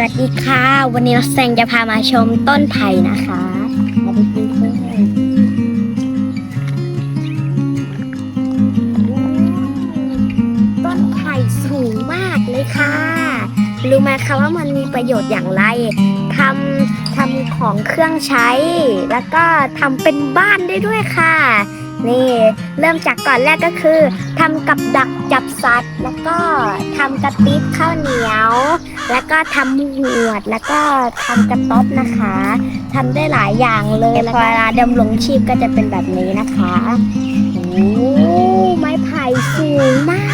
วัสดีค่ะ วันนี้เราแซงจะพามาชมต้นไผ่นะคะมาดูกันเลยต้นไผ่สูงมากเลยค่ะ รู้ไหมคะว่ามันมีประโยชน์อย่างไรทำทำของเครื่องใช้ แล้วก็ทำเป็นบ้านได้ด้วยค่ะ นี่เริ่มจากก่อนแรกก็คือทำกับดักจับสัตว์ แล้วก็ทำกระติบข้าวเหนียว แล้วก็ทำหวดแล้วก็ทำกระต๊อบนะคะทำได้หลายอย่างเลยแล้วเวลาดำรงชีพก็จะเป็นแบบนี้นะคะโอ้ไม้ไผ่สูงมาก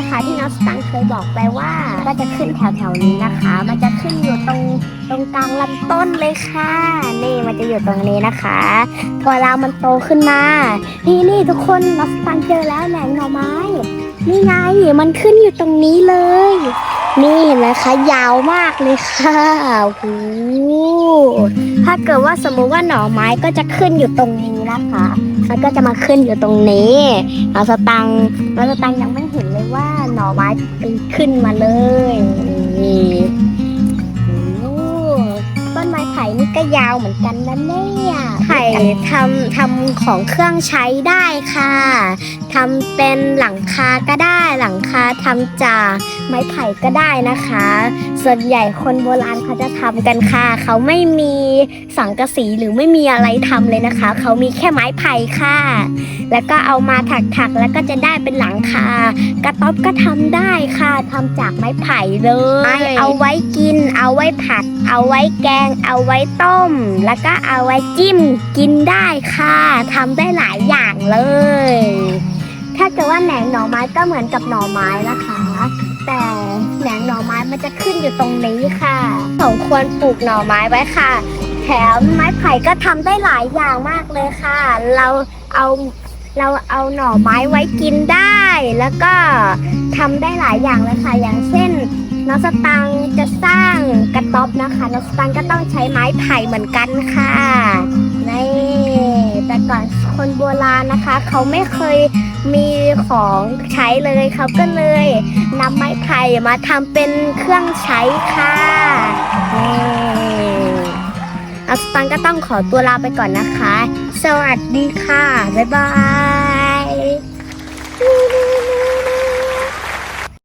นรู้ไหมคะที่น้องสตังเคยบอกไปว่าก็จะขึ้นแถวๆนี้นะคะ มันจะขึ้นอยู่ตรงตรงกลางลำต้นเลยค่ะ นี่มันจะอยู่ตรงนี้นะคะพอเวลามันโตขึ้นมา นี่นี่ทุกคนเราฟังเจอแล้วแหล่งหน่อไม้ นี่ไงมันขึ้นอยู่ตรงนี้เลย นี่เห็นไหมคะ ยาวมากเลยค่ะโอ้โหถ้าเกิดว่าสมมุติว่าหน่อไม้ก็จะขึ้นอยู่ตรงนี้นะคะมันก็จะมาขึ้นอยู่ตรงนี้เราสตังเราสตังยังไม่ ว่าหน่อไม้เป็นขึ้นมาเลย ยาวเหมือนกันนะเนี่ยไผ่ทำทำของเครื่องใช้ได้ค่ะทำเป็นหลังคาก็ได้หลังคาทำจากไม้ไผ่ก็ได้นะคะ ส่วนใหญ่คนโบราณเขาจะทำกันค่ะ เขาไม่มีสังกะสีหรือไม่มีอะไรทำเลยนะคะ เขามีแค่ไม้ไผ่ค่ะ แล้วก็เอามาถักๆแล้วก็จะได้เป็นหลังคากระต๊อบก็ทำได้ค่ะทำจากไม้ไผ่เลย เอาไว้กิน เอาไว้ผัด เอาไว้แกง เอาไว้ต้มแล้วก็เอาไว้จิ้มกินได้ค่ะทำได้หลายอย่างเลย ถ้าเกิดว่าแหนงหน่อไม้ก็เหมือนกับหน่อไม้นะคะ แต่แหนงหน่อไม้มันจะขึ้นอยู่ตรงนี้ค่ะสมควรปลูกหน่อไม้ไว้ค่ะ แถมไม้ไผ่ก็ทำได้หลายอย่างมากเลยค่ะ เราเอาเราเอาหน่อไม้ไว้กินได้ แล้วก็ทำได้หลายอย่างเลยค่ะอย่างเช่น น้องสตังจะสร้างกระต๊อบนะคะน้องสตังก็ต้องใช้ไม้ไผ่เหมือนกันค่ะนี่แต่ก่อนคนโบราณนะคะ เขาไม่เคยมีของใช้เลยเขาก็เลยนำไม้ไผ่มาทำเป็นเครื่องใช้ค่ะนี่น้องสตังก็ต้องขอตัวลาไปก่อนนะคะ สวัสดีค่ะ บ๊ายบาย